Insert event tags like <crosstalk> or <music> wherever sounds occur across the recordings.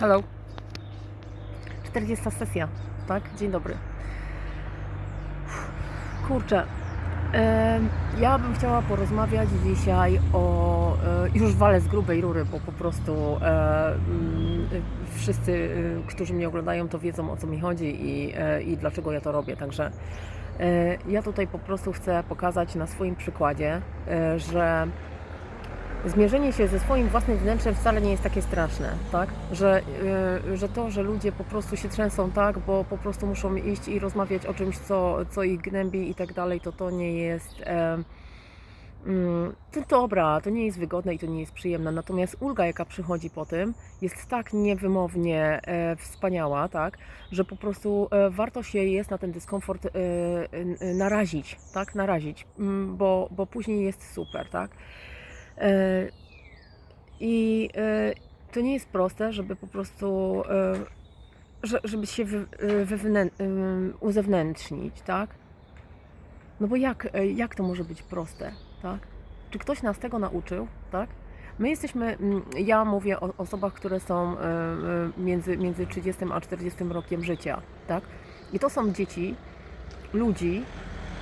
Hello. 40 sesja, tak? Dzień dobry. Kurczę. Ja bym chciała porozmawiać dzisiaj o. e, Już walę z grubej rury, bo po prostu e, mm, wszyscy, e, którzy mnie oglądają, to wiedzą o co mi chodzi i, i dlaczego ja to robię. Także ja tutaj po prostu chcę pokazać na swoim przykładzie, że zmierzenie się ze swoim własnym wnętrzem wcale nie jest takie straszne, tak? Że, yy, że to, że ludzie po prostu się trzęsą tak, bo po prostu muszą iść i rozmawiać o czymś, co, co ich gnębi i tak dalej, to to nie jest... Mm, to dobra, to nie jest wygodne i to nie jest przyjemne, natomiast ulga, jaka przychodzi po tym, jest tak niewymownie e, wspaniała, tak, że po prostu e, warto się jest na ten dyskomfort e, e, narazić, tak, narazić, mm, bo, bo później jest super, tak. E, I e, to nie jest proste, żeby po prostu, e, że- żeby się uzewnętrznić, tak? No bo jak, jak to może być proste, tak? Czy ktoś nas tego nauczył, tak? My jesteśmy, ja mówię o osobach, które są między, między 30 a 40 rokiem życia, tak? I to są dzieci, ludzi,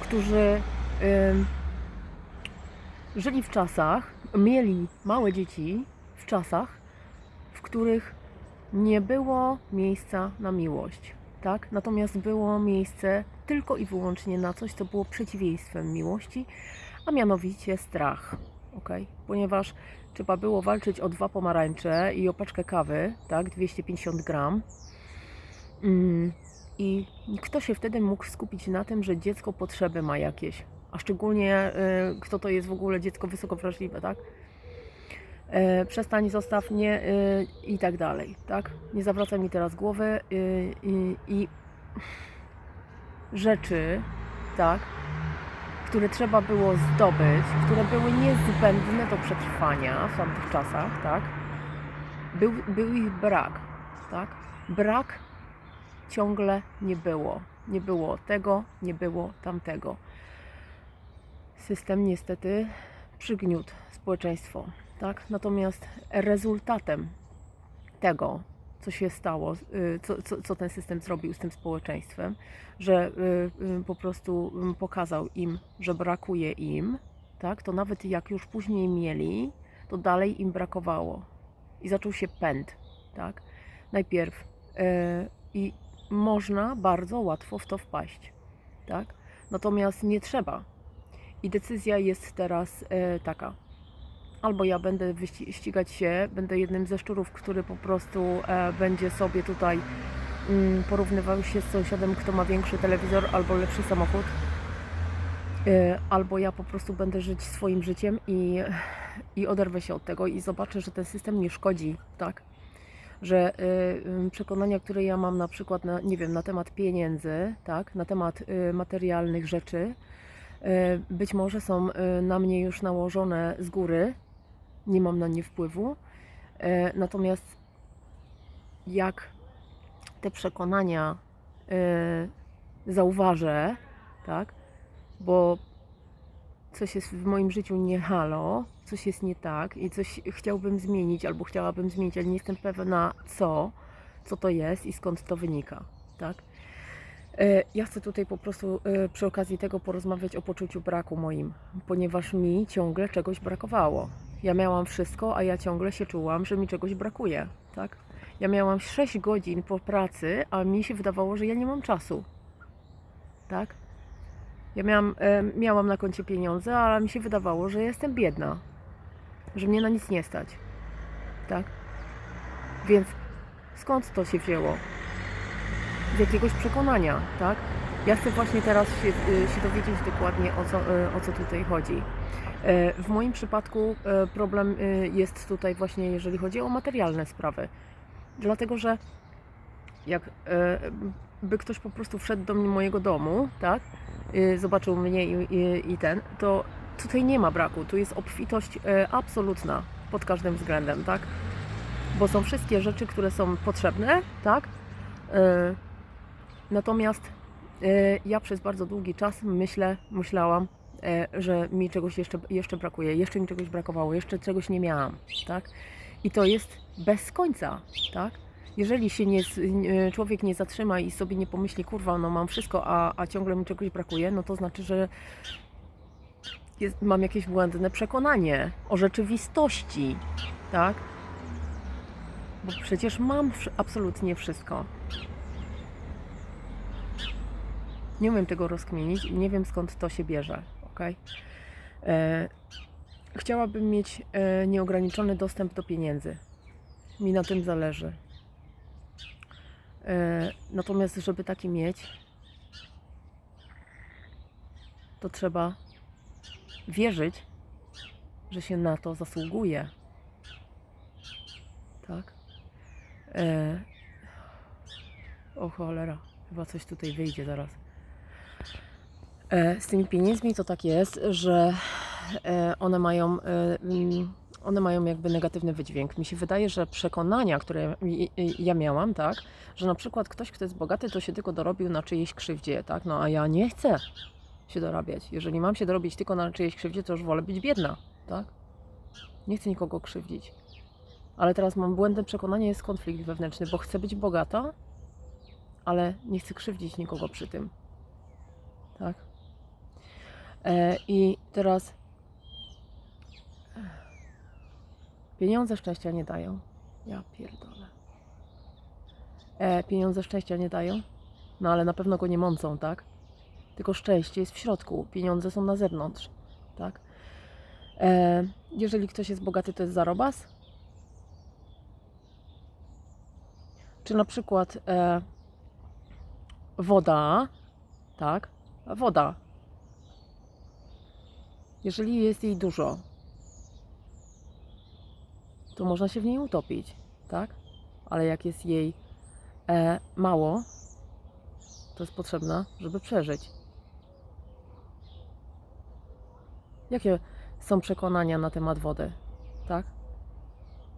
którzy żyli w czasach, mieli małe dzieci w czasach, w których nie było miejsca na miłość, tak? Natomiast było miejsce tylko i wyłącznie na coś, co było przeciwieństwem miłości, a mianowicie strach, ok? Ponieważ trzeba było walczyć o dwa pomarańcze i o paczkę kawy, tak? 250 gram. Mm, I kto się wtedy mógł skupić na tym, że dziecko potrzeby ma jakieś, a szczególnie y, kto to jest w ogóle dziecko wysoko wrażliwe, tak? E, przestań, zostaw mnie y, i tak dalej, tak? Nie zawracaj mi teraz głowy y, i, i rzeczy, tak, które trzeba było zdobyć, które były niezbędne do przetrwania w tamtych czasach, tak? Był, był ich brak, tak? Brak ciągle nie było. Nie było tego, nie było tamtego. System niestety przygniótł społeczeństwo, tak? Natomiast rezultatem tego, co się stało, y, co, co, co ten system zrobił z tym społeczeństwem, że y, y, po prostu y, pokazał im, że brakuje im, tak? To nawet jak już później mieli, to dalej im brakowało. I zaczął się pęd, tak? Najpierw i można bardzo łatwo w to wpaść, tak? Natomiast nie trzeba. I decyzja jest teraz e, taka. Albo ja będę ścigać się, będę jednym ze szczurów, który po prostu e, będzie sobie tutaj mm, porównywał się z sąsiadem, kto ma większy telewizor albo lepszy samochód. E, albo ja po prostu będę żyć swoim życiem i, i oderwę się od tego i zobaczę, że ten system nie szkodzi, tak? Że przekonania, które ja mam na przykład, na, nie wiem, na temat pieniędzy, tak? Na temat materialnych rzeczy, być może są e, na mnie już nałożone z góry, nie mam na nie wpływu. E, Natomiast jak te przekonania e, zauważę, tak, bo coś jest w moim życiu nie halo, coś jest nie tak i coś chciałbym zmienić albo chciałabym zmienić, ale nie jestem pewna co, co to jest i skąd to wynika, tak? E, Ja chcę tutaj po prostu e, przy okazji tego porozmawiać o poczuciu braku moim, ponieważ mi ciągle czegoś brakowało. Ja miałam wszystko, a ja ciągle się czułam, że mi czegoś brakuje, tak? Ja miałam 6 godzin po pracy, a mi się wydawało, że ja nie mam czasu, tak? Ja miałam, e, miałam na koncie pieniądze, ale mi się wydawało, że jestem biedna, że mnie na nic nie stać, tak? Więc skąd to się wzięło? Z jakiegoś przekonania, tak? Ja chcę właśnie teraz się, y, się dowiedzieć dokładnie o co, y, o co tutaj chodzi. E, W moim przypadku problem y, jest tutaj właśnie, jeżeli chodzi o materialne sprawy. Dlatego, że jak e, by ktoś po prostu wszedł do mnie- mojego domu, tak? y, Zobaczył mnie i, i, i ten, to tutaj nie ma braku. Tu jest obfitość absolutna pod każdym względem, tak? Bo są wszystkie rzeczy, które są potrzebne, tak? Natomiast e, ja przez bardzo długi czas myślę, myślałam, e, że mi czegoś jeszcze, jeszcze brakuje, jeszcze mi czegoś brakowało, jeszcze czegoś nie miałam, tak? I to jest bez końca, tak? Jeżeli się nie, człowiek nie zatrzyma i sobie nie pomyśli, kurwa, no mam wszystko, a, a ciągle mi czegoś brakuje, no to znaczy, że jest, mam jakieś błędne przekonanie o rzeczywistości, tak? Bo przecież mam absolutnie wszystko. Nie umiem tego rozkminić i nie wiem skąd to się bierze, ok? E, chciałabym mieć e, nieograniczony dostęp do pieniędzy. Mi na tym zależy. E, natomiast, żeby taki mieć, to trzeba wierzyć, że się na to zasługuje. Tak? E... O cholera, chyba coś tutaj wyjdzie zaraz. E, z tymi pieniędzmi to tak jest, że e, one mają, e, mm, one mają jakby negatywny wydźwięk. Mi się wydaje, że przekonania, które ja miałam, tak, że na przykład ktoś, kto jest bogaty, to się tylko dorobił na czyjejś krzywdzie, tak, no a ja nie chcę się dorabiać. Jeżeli mam się dorobić tylko na czyjejś krzywdzie, to już wolę być biedna, tak? Nie chcę nikogo krzywdzić. Ale teraz mam błędne przekonanie, jest konflikt wewnętrzny, bo chcę być bogata, ale nie chcę krzywdzić nikogo przy tym. Tak? E, I teraz pieniądze szczęścia nie dają. Ja pierdolę. E, pieniądze szczęścia nie dają? No ale na pewno go nie mącą, tak? Tylko szczęście jest w środku, pieniądze są na zewnątrz, tak? E, jeżeli ktoś jest bogaty, to jest zarobas? Czy na przykład e, woda, tak? Woda. Jeżeli jest jej dużo, to można się w niej utopić, tak? Ale jak jest jej e, mało, to jest potrzebna, żeby przeżyć. Jakie są przekonania na temat wody? Tak?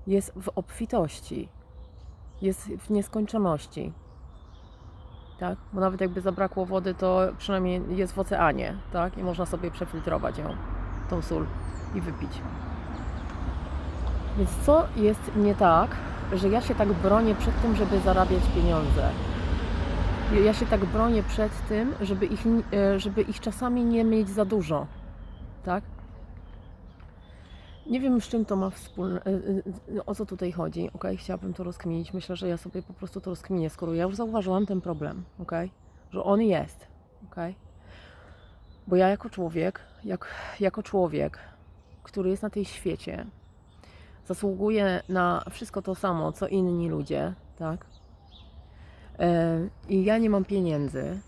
Jest w obfitości, jest w nieskończoności. Tak? Bo nawet jakby zabrakło wody, to przynajmniej jest w oceanie, tak? I można sobie przefiltrować ją, tą sól i wypić. Więc co jest nie tak, że ja się tak bronię przed tym, żeby zarabiać pieniądze? Ja się tak bronię przed tym, żeby ich, e, żeby ich czasami nie mieć za dużo. Tak? Nie wiem, z czym to ma wspólne, e, e, o co tutaj chodzi, ok? Chciałabym to rozkminić. Myślę, że ja sobie po prostu to rozkminię, skoro ja już zauważyłam ten problem, ok? Że on jest, ok? Bo ja jako człowiek, jak, jako człowiek, który jest na tej świecie, zasługuję na wszystko to samo, co inni ludzie, tak? E, I ja nie mam pieniędzy.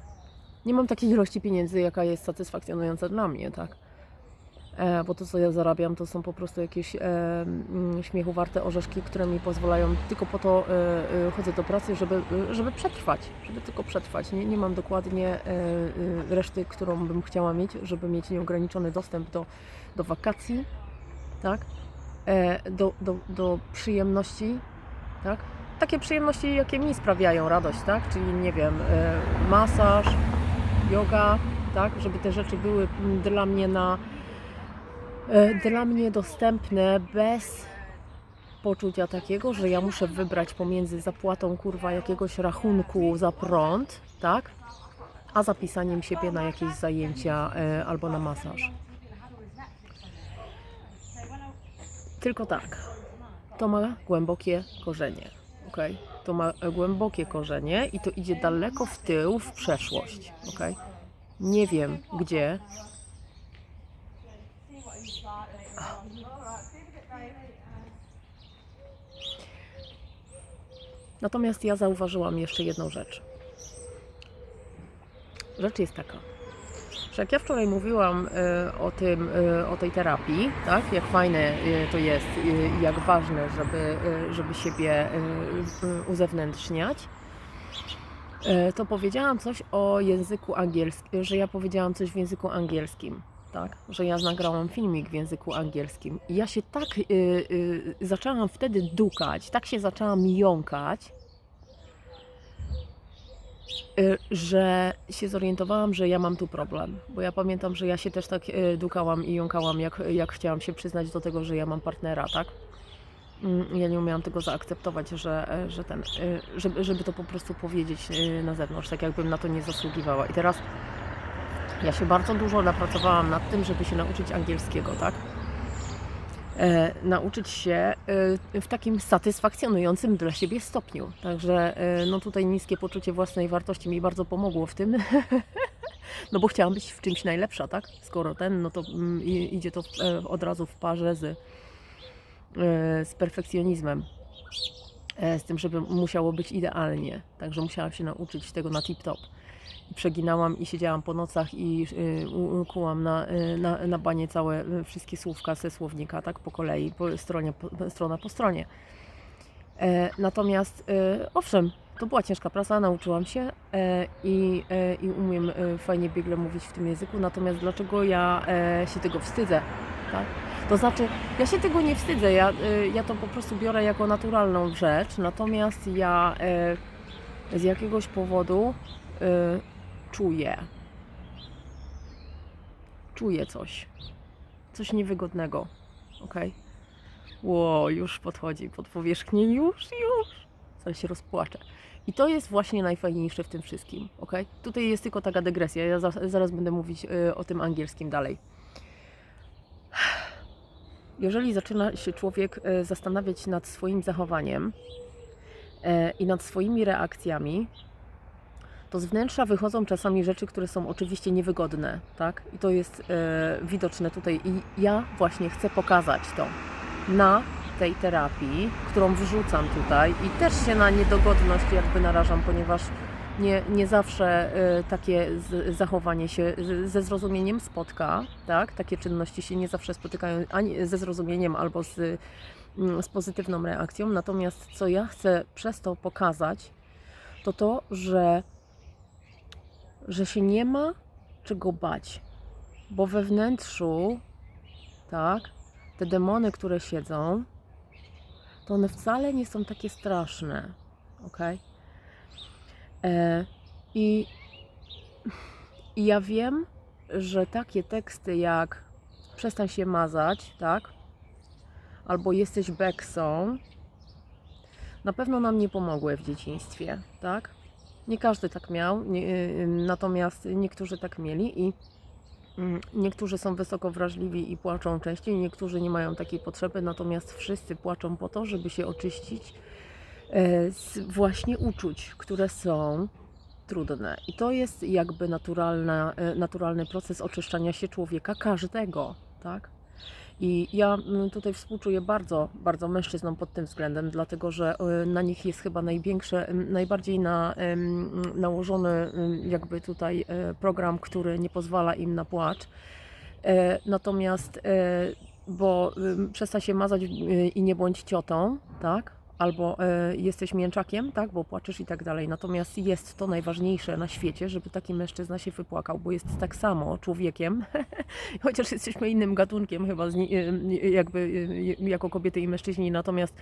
Nie mam takiej ilości pieniędzy, jaka jest satysfakcjonująca dla mnie, tak? E, bo to, co ja zarabiam, to są po prostu jakieś e, mm, śmiechu warte orzeszki, które mi pozwalają tylko po to e, chodzę do pracy, żeby, żeby przetrwać, żeby tylko przetrwać. Nie, nie mam dokładnie reszty, którą bym chciała mieć, żeby mieć nieograniczony dostęp do, do wakacji, tak? Do, do, do przyjemności, tak? Takie przyjemności, jakie mi sprawiają radość, tak? Czyli nie wiem, masaż, yoga, tak? Żeby te rzeczy były mm, dla mnie na dla mnie dostępne bez poczucia takiego, że ja muszę wybrać pomiędzy zapłatą kurwa jakiegoś rachunku za prąd, tak? A zapisaniem siebie na jakieś zajęcia e, albo na masaż. Tylko tak. To ma głębokie korzenie. ok? To ma głębokie korzenie i to idzie daleko w tył, w przeszłość. ok? Nie wiem gdzie. Natomiast ja zauważyłam jeszcze jedną rzecz. Rzecz jest taka, że jak ja wczoraj mówiłam e, o tym, e, o tej terapii, tak, jak fajne e, to jest i jak ważne, żeby, żeby siebie uzewnętrzniać, to powiedziałam coś o języku angielskim, że ja powiedziałam coś w języku angielskim. Tak, że ja nagrałam filmik w języku angielskim. I ja się tak y, y, zaczęłam wtedy dukać, tak się zaczęłam jąkać, y, że się zorientowałam, że ja mam tu problem. Bo ja pamiętam, że ja się też tak dukałam i jąkałam, jak, jak chciałam się przyznać do tego, że ja mam partnera, tak? mm, ja nie umiałam tego zaakceptować, że, że ten, żeby, żeby to po prostu powiedzieć na zewnątrz, tak jakbym na to nie zasługiwała. I teraz ja się bardzo dużo napracowałam nad tym, żeby się nauczyć angielskiego, tak? E, nauczyć się e, w takim satysfakcjonującym dla siebie stopniu. Także e, no tutaj niskie poczucie własnej wartości mi bardzo pomogło w tym. <laughs> No bo chciałam być w czymś najlepsza, tak? Skoro ten, no to mm, i- idzie to e, od razu w parze z, e, z perfekcjonizmem. E, Z tym, żeby musiało być idealnie. Także musiałam się nauczyć tego na tip-top. Przeginałam i siedziałam po nocach i y, kułam na, y, na, na banie całe y, wszystkie słówka ze słownika, tak po kolei, po stronie, po, strona po stronie. E, natomiast e, owszem, to była ciężka praca, nauczyłam się e, i, e, i umiem e, fajnie biegle mówić w tym języku. Natomiast dlaczego ja e, się tego wstydzę? Tak? To znaczy, ja się tego nie wstydzę, ja, e, ja to po prostu biorę jako naturalną rzecz, natomiast ja e, z jakiegoś powodu czuję, czuję coś, coś niewygodnego, okej? Ło, już podchodzi pod powierzchnię, już, już. Zaraz się rozpłaczę. I to jest właśnie najfajniejsze w tym wszystkim, ok? Tutaj jest tylko taka dygresja, ja za, zaraz będę mówić y, o tym angielskim dalej. Jeżeli zaczyna się człowiek y, zastanawiać nad swoim zachowaniem y, i nad swoimi reakcjami, to z wnętrza wychodzą czasami rzeczy, które są oczywiście niewygodne, tak? I to jest y, widoczne tutaj. I ja właśnie chcę pokazać to na tej terapii, którą wrzucam tutaj i też się na niedogodność jakby narażam, ponieważ nie, nie zawsze y, takie z, zachowanie się ze zrozumieniem spotka, tak? Takie czynności się nie zawsze spotykają ani ze zrozumieniem albo z, mm, z pozytywną reakcją. Natomiast co ja chcę przez to pokazać, to to, że, że się nie ma czego bać, bo we wnętrzu, tak, te demony, które siedzą, to one wcale nie są takie straszne, ok? E, i, I ja wiem, że takie teksty jak przestań się mazać, tak? Albo jesteś beksą, na pewno nam nie pomogły w dzieciństwie, tak? Nie każdy tak miał, nie, y, natomiast niektórzy tak mieli i Mm, Niektórzy są wysoko wrażliwi i płaczą częściej, niektórzy nie mają takiej potrzeby, natomiast wszyscy płaczą po to, żeby się oczyścić e, z właśnie uczuć, które są trudne. I to jest jakby naturalna, e, naturalny proces oczyszczania się człowieka, każdego, tak? I ja mm, tutaj współczuję bardzo, bardzo mężczyznom pod tym względem, dlatego że e, na nich jest chyba największe, najbardziej na, nałożony jakby tutaj e, program, który nie pozwala im na płacz. E, Natomiast, e, bo przestań się mazać i nie bądź ciotą, tak? Albo e, jesteś mięczakiem, tak? Bo płaczesz i tak dalej. Natomiast jest to najważniejsze na świecie, żeby taki mężczyzna się wypłakał, bo jest tak samo człowiekiem, <laughs> chociaż jesteśmy innym gatunkiem chyba e, jakby e, jako kobiety i mężczyźni, natomiast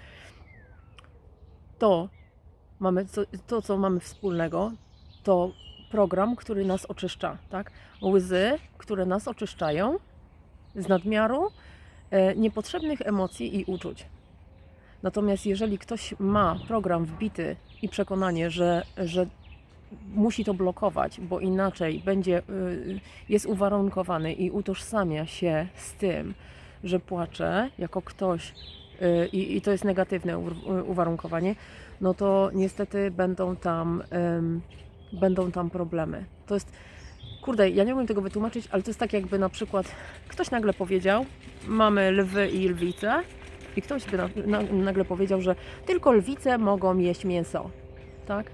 to mamy, co, to co mamy wspólnego, to program, który nas oczyszcza, tak? Łzy, które nas oczyszczają z nadmiaru niepotrzebnych emocji i uczuć. Natomiast jeżeli ktoś ma program wbity i przekonanie, że, że musi to blokować, bo inaczej będzie, y, jest uwarunkowany i utożsamia się z tym, że płacze jako ktoś y, i, i to jest negatywne uwarunkowanie, no to niestety będą tam, będą tam problemy. To jest, kurde, ja nie umiem tego wytłumaczyć, ale to jest tak jakby na przykład ktoś nagle powiedział, mamy lwy i lwice i ktoś na, na, nagle powiedział, że tylko lwice mogą jeść mięso, tak?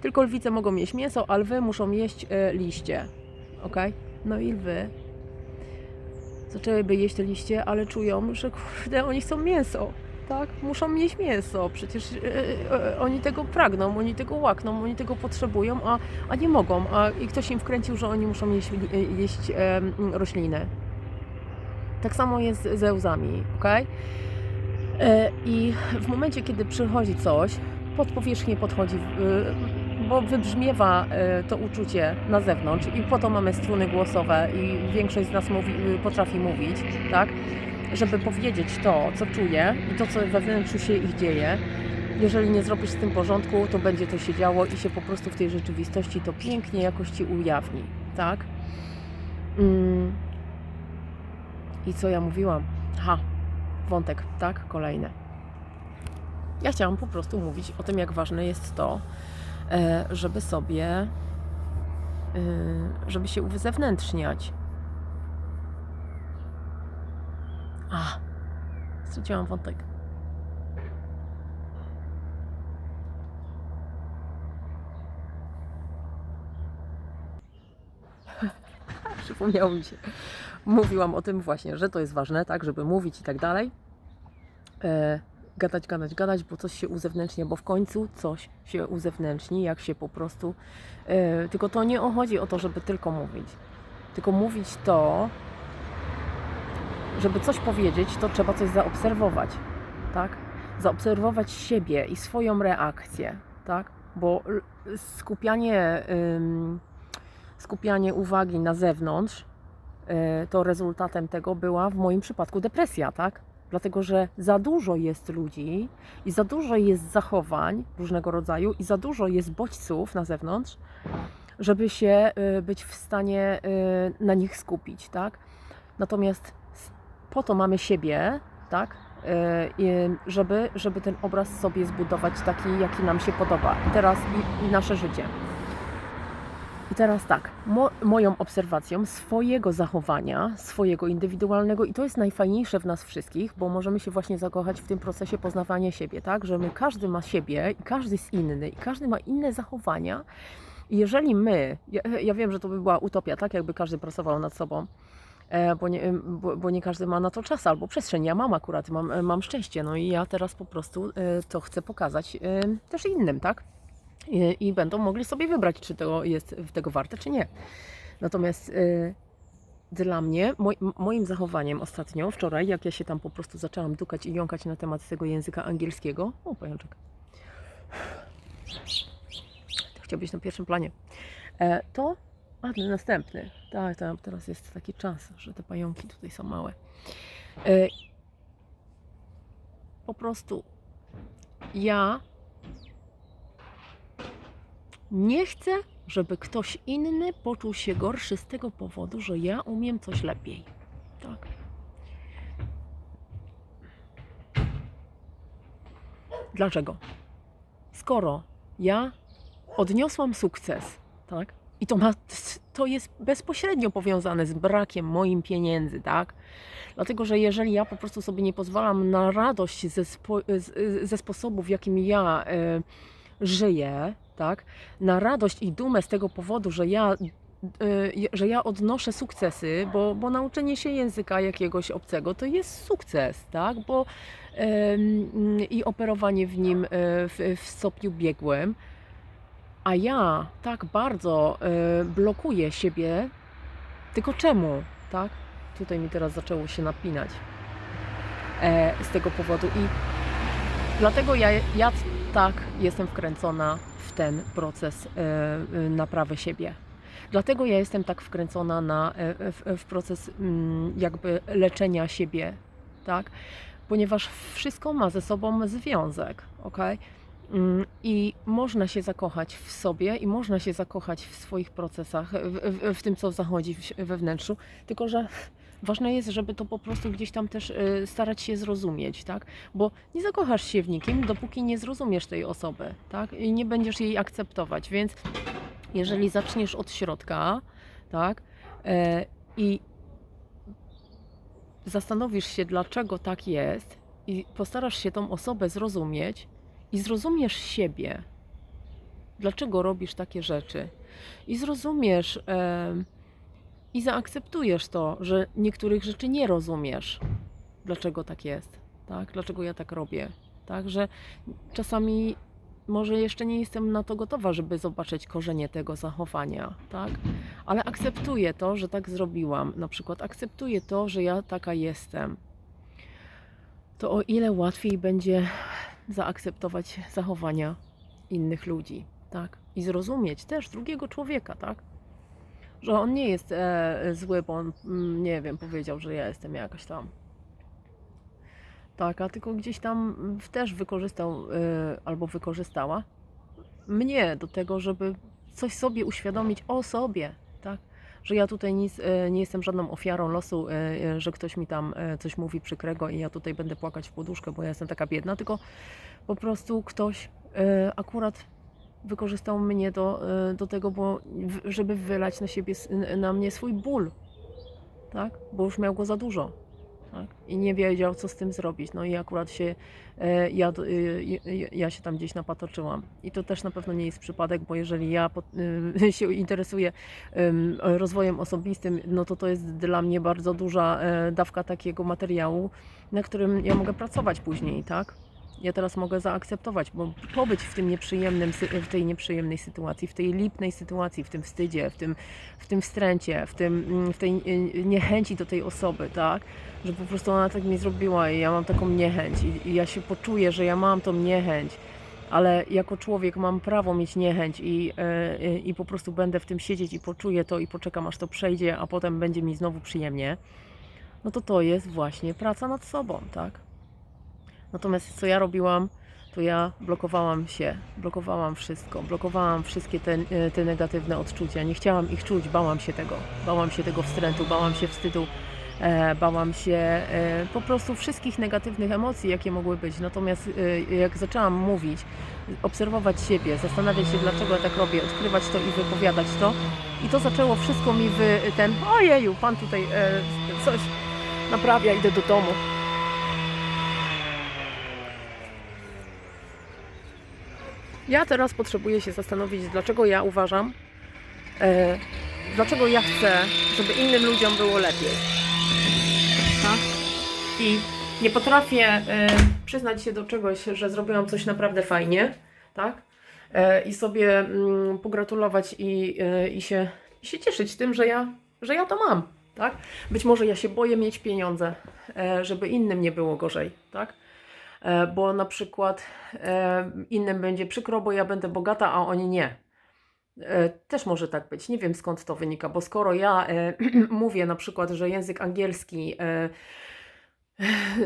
Tylko lwice mogą jeść mięso, a lwy muszą jeść e, liście. Ok? No i lwy zaczęłyby jeść te liście, ale czują, że kurde, oni chcą mięso. Tak? Muszą jeść mięso. Przecież e, e, oni tego pragną, oni tego łakną, oni tego potrzebują, a, a nie mogą. A, I ktoś im wkręcił, że oni muszą jeść, jeść e, rośliny. Tak samo jest ze łzami, ok? E, I w momencie, kiedy przychodzi coś, pod powierzchnię podchodzi, y, bo wybrzmiewa y, to uczucie na zewnątrz i po to mamy struny głosowe i większość z nas mówi, potrafi mówić, tak? żeby powiedzieć to, co czuję i to, co we wnętrzu się ich dzieje. Jeżeli nie zrobisz z tym porządku, to będzie to się działo i się po prostu w tej rzeczywistości to pięknie jakoś ci ujawni, tak? Mm. I co ja mówiłam? Ha, wątek, tak? Kolejny. Ja chciałam po prostu mówić o tym, jak ważne jest to, e, żeby sobie, e, żeby się uzewnętrzniać. A, straciłam wątek. <laughs> Przypomniało mi się. Mówiłam o tym właśnie, że to jest ważne, tak, żeby mówić i tak dalej. E, gadać, gadać, gadać, bo coś się uzewnętrznia, bo w końcu coś się uzewnętrzni, jak się po prostu. E, tylko to nie chodzi o to, żeby tylko mówić. Tylko mówić to, żeby coś powiedzieć, to trzeba coś zaobserwować, tak? Zaobserwować siebie i swoją reakcję, tak? Bo skupianie, skupianie uwagi na zewnątrz, to rezultatem tego była w moim przypadku depresja, tak? Dlatego, że za dużo jest ludzi i za dużo jest zachowań różnego rodzaju i za dużo jest bodźców na zewnątrz, żeby się y, być w stanie y, na nich skupić, tak? Natomiast po to mamy siebie, tak? Żeby, żeby ten obraz sobie zbudować taki, jaki nam się podoba. Teraz i, i nasze życie. I teraz tak, mo, moją obserwacją swojego zachowania, swojego indywidualnego, i to jest najfajniejsze w nas wszystkich, bo możemy się właśnie zakochać w tym procesie poznawania siebie, tak? Że my każdy ma siebie i każdy jest inny, i każdy ma inne zachowania. I jeżeli my, ja, ja wiem, że to by była utopia, tak? Jakby każdy pracował nad sobą, e, bo nie, bo, bo nie każdy ma na to czas albo przestrzeń. Ja mam akurat, mam, mam szczęście, no i ja teraz po prostu e, to chcę pokazać e, też innym, tak? I, będą mogli sobie wybrać, czy to jest tego warte, czy nie. Natomiast e, dla mnie, moim zachowaniem ostatnio, wczoraj, jak ja się tam po prostu zaczęłam dukać i jąkać na temat tego języka angielskiego, o pajączek, to chciał być na pierwszym planie, e, to, a ten następny, tak, tak, teraz jest taki czas, że te pająki tutaj są małe. E, po prostu ja nie chcę, żeby ktoś inny poczuł się gorszy z tego powodu, że ja umiem coś lepiej. Tak. Dlaczego? Skoro ja odniosłam sukces, tak? I to, ma, to jest bezpośrednio powiązane z brakiem moim pieniędzy, tak? Dlatego, że jeżeli ja po prostu sobie nie pozwalam na radość ze, spo, ze sposobu, w jakim ja e, żyję, tak? Na radość i dumę z tego powodu, że ja, e, że ja odnoszę sukcesy, bo, bo nauczenie się języka jakiegoś obcego to jest sukces, tak? Bo i operowanie w nim e, w, w stopniu biegłym, a ja tak bardzo e, blokuję siebie, tylko czemu, tak? Tutaj mi teraz zaczęło się napinać e, z tego powodu i dlatego ja, ja tak jestem wkręcona w ten proces e, e, naprawy siebie. Dlatego ja jestem tak wkręcona na, e, w, w proces mm, jakby leczenia siebie, tak? Ponieważ wszystko ma ze sobą związek, ok? Mm, I można się zakochać w sobie i można się zakochać w swoich procesach, w, w, w tym, co zachodzi we wnętrzu, tylko że ważne jest, żeby to po prostu gdzieś tam też y, starać się zrozumieć, tak? Bo nie zakochasz się w nikim, dopóki nie zrozumiesz tej osoby, tak? I nie będziesz jej akceptować, więc jeżeli zaczniesz od środka, tak? E, I zastanowisz się, dlaczego tak jest i postarasz się tą osobę zrozumieć i zrozumiesz siebie, dlaczego robisz takie rzeczy i zrozumiesz i zaakceptujesz to, że niektórych rzeczy nie rozumiesz, dlaczego tak jest, tak? Dlaczego ja tak robię, tak? Że czasami może jeszcze nie jestem na to gotowa, żeby zobaczyć korzenie tego zachowania, tak? Ale akceptuję to, że tak zrobiłam. Na przykład akceptuję to, że ja taka jestem. To o ile łatwiej będzie zaakceptować zachowania innych ludzi, tak? I zrozumieć też drugiego człowieka, tak? Że on nie jest e, zły, bo on, mm, nie wiem, powiedział, że ja jestem jakaś tam tak, a tylko gdzieś tam też wykorzystał y, albo wykorzystała mnie do tego, żeby coś sobie uświadomić o sobie, tak? Że ja tutaj nic, y, nie jestem żadną ofiarą losu, y, y, że ktoś mi tam y, coś mówi przykrego i ja tutaj będę płakać w poduszkę, bo ja jestem taka biedna, tylko po prostu ktoś y, akurat wykorzystał mnie do, y, do tego, bo, żeby wylać na siebie, na mnie swój ból, tak? Bo już miał go za dużo. Tak? I nie wiedział, co z tym zrobić. No i akurat się, e, ja, y, ja się tam gdzieś napatoczyłam. I to też na pewno nie jest przypadek, bo jeżeli ja <laughs> się interesuję rozwojem osobistym, no to to jest dla mnie bardzo duża e, dawka takiego materiału, na którym ja mogę pracować później, tak? Ja teraz mogę zaakceptować, bo pobyć w tym nieprzyjemnym, w tej nieprzyjemnej sytuacji, w tej lipnej sytuacji, w tym wstydzie, w tym, w tym wstręcie, w, tym, mm, w tej y, niechęci do tej osoby, tak? Że po prostu ona tak mi zrobiła i ja mam taką niechęć i, i ja się poczuję, że ja mam tą niechęć, ale jako człowiek mam prawo mieć niechęć i, i, i po prostu będę w tym siedzieć i poczuję to i poczekam aż to przejdzie, a potem będzie mi znowu przyjemnie, no to to jest właśnie praca nad sobą, tak? Natomiast co ja robiłam, to ja blokowałam się, blokowałam wszystko, blokowałam wszystkie te, e, te negatywne odczucia. Nie chciałam ich czuć, bałam się tego. Bałam się tego wstrętu, bałam się wstydu, e, bałam się e, po prostu wszystkich negatywnych emocji, jakie mogły być. Natomiast e, jak zaczęłam mówić, obserwować siebie, zastanawiać się, dlaczego ja tak robię, odkrywać to i wypowiadać to, i to zaczęło wszystko mi wy, ten, ojeju, pan tutaj e, coś naprawia, idę do domu. Ja teraz potrzebuję się zastanowić, dlaczego ja uważam, e, dlaczego ja chcę, żeby innym ludziom było lepiej. Tak? I nie potrafię e, przyznać się do czegoś, że zrobiłam coś naprawdę fajnie, tak? E, I sobie mm, pogratulować i, e, i, się, i się cieszyć tym, że ja, że ja to mam, tak? Być może ja się boję mieć pieniądze, e, żeby innym nie było gorzej, tak? E, bo na przykład e, innym będzie przykro, bo ja będę bogata, a oni nie. E, Też może tak być. Nie wiem skąd to wynika, bo skoro ja <clears throat> mówię na przykład, że język angielski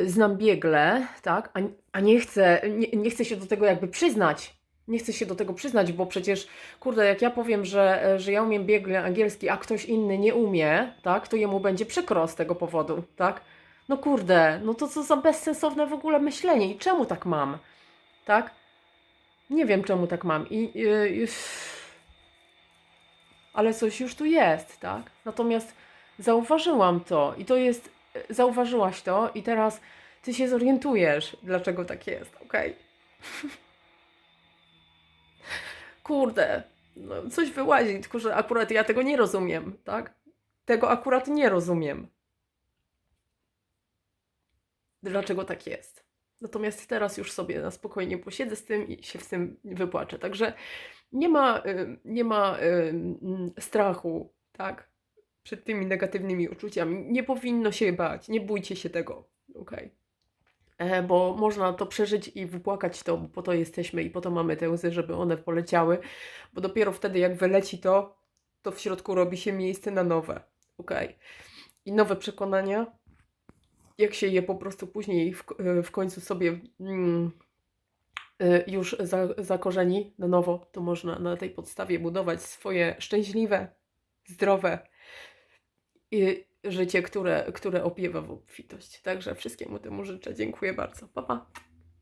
znam biegle, tak, a, nie, chcę, nie, nie chcę się do tego jakby przyznać. Nie chcę się do tego przyznać, bo przecież, kurde, jak ja powiem, że, że ja umiem biegle angielski, a ktoś inny nie umie, tak, to jemu będzie przykro z tego powodu, tak? No kurde, no to co za bezsensowne w ogóle myślenie i czemu tak mam, tak? Nie wiem czemu tak mam i... Yy, yy, ale coś już tu jest, tak? Natomiast zauważyłam to i to jest, zauważyłaś to i teraz ty się zorientujesz, dlaczego tak jest, okej? <laughs> Kurde, no coś wyłazi, tylko że akurat ja tego nie rozumiem, tak? Tego akurat nie rozumiem. Dlaczego tak jest? Natomiast teraz już sobie na spokojnie posiedzę z tym i się z tym wypłaczę. Także nie ma, y, nie ma y, strachu, tak? Przed tymi negatywnymi uczuciami. Nie powinno się bać, nie bójcie się tego, okej? E, Bo można to przeżyć i wypłakać to, bo po to jesteśmy i po to mamy te łzy, żeby one poleciały, bo dopiero wtedy jak wyleci to, to w środku robi się miejsce na nowe, okej? I nowe przekonania, jak się je po prostu później w, w końcu sobie mm, y, już za, zakorzeni na nowo, to można na tej podstawie budować swoje szczęśliwe, zdrowe i życie, które, które opiewa w obfitość. Także wszystkiemu temu życzę. Dziękuję bardzo. Pa, pa.